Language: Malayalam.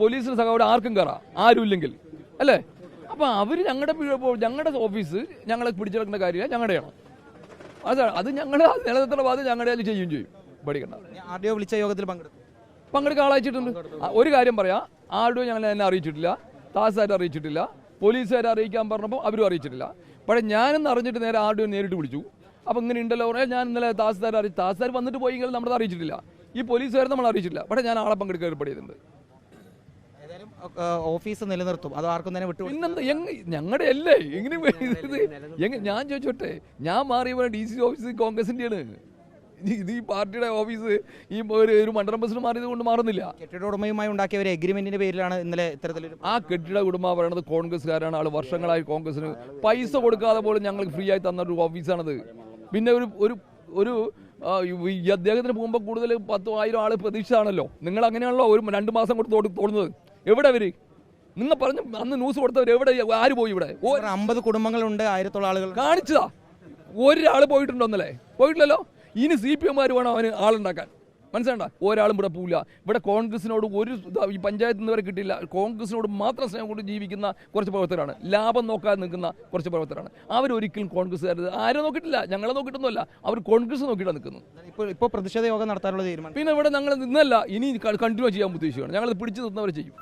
പോലീസിന് സഖാവ് അവിടെ ആർക്കും കയറാം ആരും ഇല്ലെങ്കിൽ അല്ലേ? അപ്പൊ അവർ ഞങ്ങളുടെ ഞങ്ങളുടെ ഓഫീസ് ഞങ്ങളെ പിടിച്ചെടുക്കുന്ന കാര്യമില്ല ഞങ്ങളുടെയാണ് അത് അത് ഞങ്ങൾ നിലനിർത്തുന്ന ബാധ്യത ഞങ്ങളുടെ ചെയ്യും ചെയ്യും. പഠിക്കണ്ട ആർ ഡി ഒ വിളിച്ച യോഗത്തിൽ പങ്കെടുക്കും. പങ്കെടുക്കാൻ ആളയച്ചിട്ടുണ്ട്. ഒരു കാര്യം പറയാം. ആരുടെയോ ഞങ്ങൾ എന്നെ അറിയിച്ചിട്ടില്ല. താസായിട്ട് അറിയിച്ചിട്ടില്ല. പോലീസുകാരെ അറിയിക്കാൻ പറഞ്ഞപ്പോൾ അവരും അറിയിച്ചിട്ടില്ല. പക്ഷേ ഞാനെന്ന് അറിഞ്ഞിട്ട് നേരെ ആരുടെയോ നേരിട്ട് വിളിച്ചു അപ്പോൾ ഇങ്ങനെ ഉണ്ടല്ലോ പറഞ്ഞാൽ ഞാൻ ഇന്നലെ താസാർ അറിയിച്ചു താസാർ വന്നിട്ട് പോയെങ്കിൽ നമ്മളത് അറിയിച്ചിട്ടില്ല. ഈ പോലീസുകാരെ നമ്മൾ അറിയിച്ചിട്ടില്ല. പക്ഷേ ഞാൻ ആളെ പങ്കെടുക്കാൻ ഏർപ്പെടുത്തിയിട്ടുണ്ട്. ഓഫീസ് നിലനിർത്തും. അത് ആർക്കും തന്നെ വിട്ടു പിന്നെന്താ ഞങ്ങളുടെ അല്ലേ? എങ്ങനെ ഞാൻ ചോദിച്ചോട്ടെ ഞാൻ മാറിയപ്പോൾ ഡി സി ഓഫീസ് കോൺഗ്രസിന്റെയാണ് ഇത് ഈ പാർട്ടിയുടെ ഓഫീസ് ഈ ഒരു ഒരു മണ്ഡലം ബസ്സിന് മാറിയത് കൊണ്ട് മാറുന്നില്ല. കെട്ടിട ഉടമയുമായി ഉണ്ടാക്കിയ ഒരു എഗ്രിമെന്റിന്റെ പേരിലാണ് ഇന്നലെ ഇത്തരത്തിലൊരു ആ കെട്ടിട ഉടമ പറയണത് കോൺഗ്രസ്സുകാരാണ്. ആൾ വർഷങ്ങളായി കോൺഗ്രസിന് പൈസ കൊടുക്കാതെ പോലും ഞങ്ങൾക്ക് ഫ്രീ ആയി തന്ന ഒരു ഓഫീസാണത് പിന്നെ ഒരു ഒരു ഒരു ഈ അദ്ദേഹത്തിന് പോകുമ്പോൾ കൂടുതൽ പത്തോ ആയിരം ആൾ പ്രതീക്ഷയാണല്ലോ നിങ്ങൾ അങ്ങനെയാണല്ലോ ഒരു രണ്ട് മാസം കൊണ്ട് തോന്നുന്നത് എവിടെ അവർ? നിങ്ങൾ പറഞ്ഞു അന്ന് ന്യൂസ് കൊടുത്തവർ എവിടെ? ആര് പോയി ഇവിടെ? അമ്പത് കുടുംബങ്ങളുണ്ട് ആയിരത്തോളം ആളുകൾ. കാണിച്ചതാ. ഒരാൾ പോയിട്ടുണ്ടോ ഒന്നല്ലേ പോയിട്ടില്ലല്ലോ? ഇനി സി പി എമ്മാർ വേണം അവന് ആളുണ്ടാക്കാൻ. മനസ്സിലാണ്ട ഒരാളും ഇവിടെ പോവില്ല. ഇവിടെ കോൺഗ്രസിനോട് ഒരു ഈ പഞ്ചായത്ത് നിന്ന് വരെ കിട്ടില്ല കോൺഗ്രസിനോട് മാത്രം സ്നേഹം കൊണ്ട് ജീവിക്കുന്ന കുറച്ച് പ്രവർത്തകരാണ്. ലാഭം നോക്കാതെ നിൽക്കുന്ന കുറച്ച് പ്രവർത്തകരാണ്. അവരൊരിക്കലും കോൺഗ്രസ്സുകാർ ആരും നോക്കിയിട്ടില്ല? ഞങ്ങളെ നോക്കിയിട്ടൊന്നുമല്ല. അവർ കോൺഗ്രസ് നോക്കിയിട്ടാണ് നിൽക്കുന്നത്. ഇപ്പോൾ ഇപ്പോൾ പ്രതിഷേധ യോഗം നടത്താനുള്ള തീരുമാനം. പിന്നെ ഇവിടെ ഞങ്ങൾ നിന്നല്ല. ഇനി കണ്ടിന്യൂ ചെയ്യാൻ ഉദ്ദേശിക്കുകയാണ്. ഞങ്ങൾ പിടിച്ചു നിന്നവരെ ചെയ്യും.